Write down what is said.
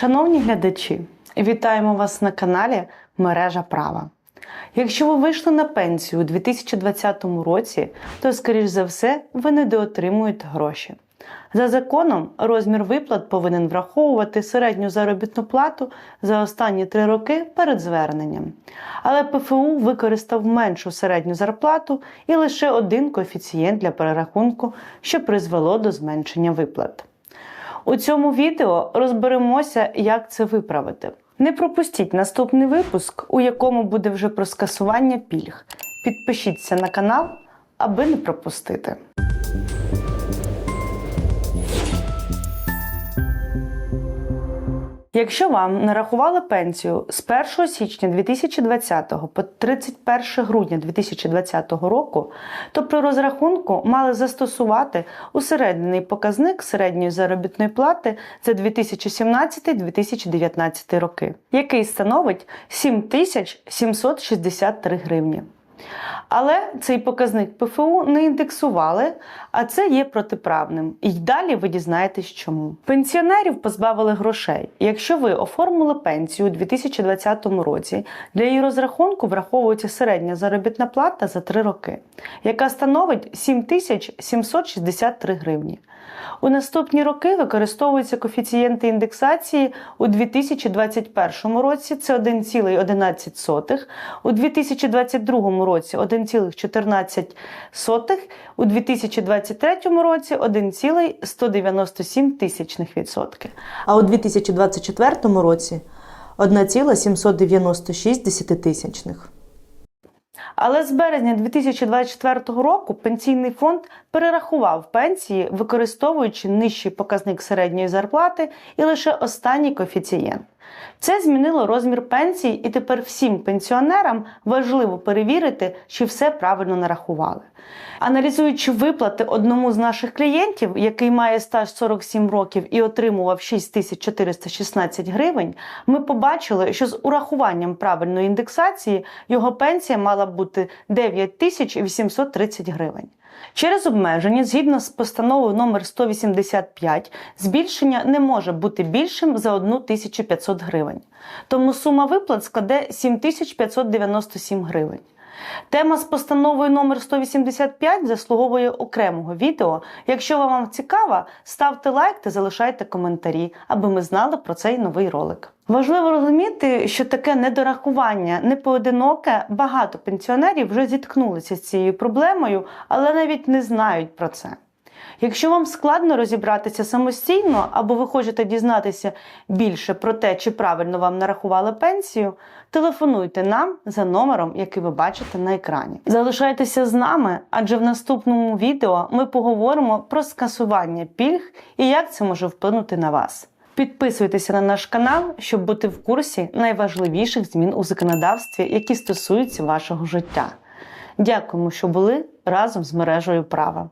Шановні глядачі, вітаємо вас на каналі Мережа Права. Якщо ви вийшли на пенсію у 2020 році, то, скоріш за все, ви недоотримуєте гроші. За законом, розмір виплат повинен враховувати середню заробітну плату за останні три роки перед зверненням. Але ПФУ використав меншу середню зарплату і лише один коефіцієнт для перерахунку, що призвело до зменшення виплат. У цьому відео розберемося, як це виправити. Не пропустіть наступний випуск, у якому буде вже про скасування пільг. Підпишіться на канал, аби не пропустити. Якщо вам нарахували пенсію з 1 січня 2020 по 31 грудня 2020 року, то при розрахунку мали застосувати усереднений показник середньої заробітної плати за 2017-2019 роки, який становить 7763 гривні. Але цей показник ПФУ не індексували, а це є протиправним. І далі ви дізнаєтесь чому. Пенсіонерів позбавили грошей. Якщо ви оформили пенсію у 2020 році, для її розрахунку враховується середня заробітна плата за 3 роки, яка становить 7763 гривні. У наступні роки використовуються коефіцієнти індексації у 2021 році це 1,11, у 2022 році 1,14, у 2023 році 1,197 тисячних відсотки. а у 2024 році 1,796 десятитисячних. Але з березня 2024 року пенсійний фонд перерахував пенсії, використовуючи нижчий показник середньої зарплати і лише останній коефіцієнт. Це змінило розмір пенсій, і тепер всім пенсіонерам важливо перевірити, чи все правильно нарахували. Аналізуючи виплати одному з наших клієнтів, який має стаж 47 років і отримував 6416 гривень, ми побачили, що з урахуванням правильної індексації його пенсія мала б бути 9830 гривень. Через обмеження, згідно з постановою номер 185, збільшення не може бути більшим за 1500 гривень. Тому сума виплат складе 7597 гривень. Тема з постановою номер 185 заслуговує окремого відео. Якщо вам цікава, ставте лайк та залишайте коментарі, аби ми знали про цей новий ролик. Важливо розуміти, що таке недорахування не поодиноке. Багато пенсіонерів вже зіткнулися з цією проблемою, але навіть не знають про це. Якщо вам складно розібратися самостійно, або ви хочете дізнатися більше про те, чи правильно вам нарахували пенсію, телефонуйте нам за номером, який ви бачите на екрані. Залишайтеся з нами, адже в наступному відео ми поговоримо про скасування пільг і як це може вплинути на вас. Підписуйтеся на наш канал, щоб бути в курсі найважливіших змін у законодавстві, які стосуються вашого життя. Дякуємо, що були разом з мережею права.